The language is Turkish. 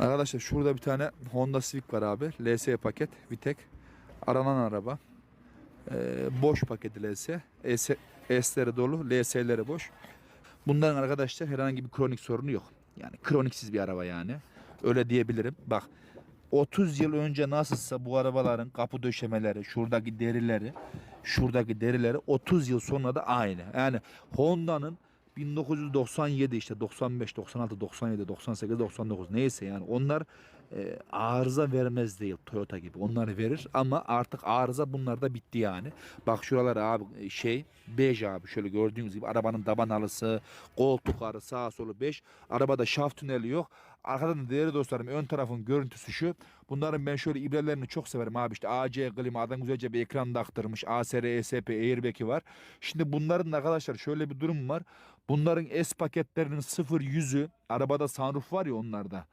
Arkadaşlar şurada bir tane Honda Civic var abi. LS paket, Vitek. Aranan araba. Ee, boş paketi LS. S, S'leri dolu, LS'leri boş. Bunların arkadaşlar herhangi bir kronik sorunu yok. Yani kroniksiz bir araba yani. Öyle diyebilirim. Bak 30 yıl önce nasılsa bu arabaların kapı döşemeleri, şuradaki derileri, şuradaki derileri 30 yıl sonra da aynı. Yani Honda'nın 1997 işte 95, 96, 97, 98, 99 neyse yani onlar e, arıza vermez değil Toyota gibi. Onları verir ama artık arıza bunlarda bitti yani. Bak şuralar abi e, şey bej abi şöyle gördüğünüz gibi arabanın taban halısı, koltuk arı sağa solu bej. Arabada şaft tüneli yok. Arkadan da değerli dostlarım ön tarafın görüntüsü şu. Bunların ben şöyle ibrelerini çok severim abi. İşte AC klima adam güzelce bir ekran da aktırmış. ASR, ESP, airbag'i var. Şimdi bunların da arkadaşlar şöyle bir durum var. Bunların S paketlerinin 0 yüzü arabada sunroof var ya onlarda.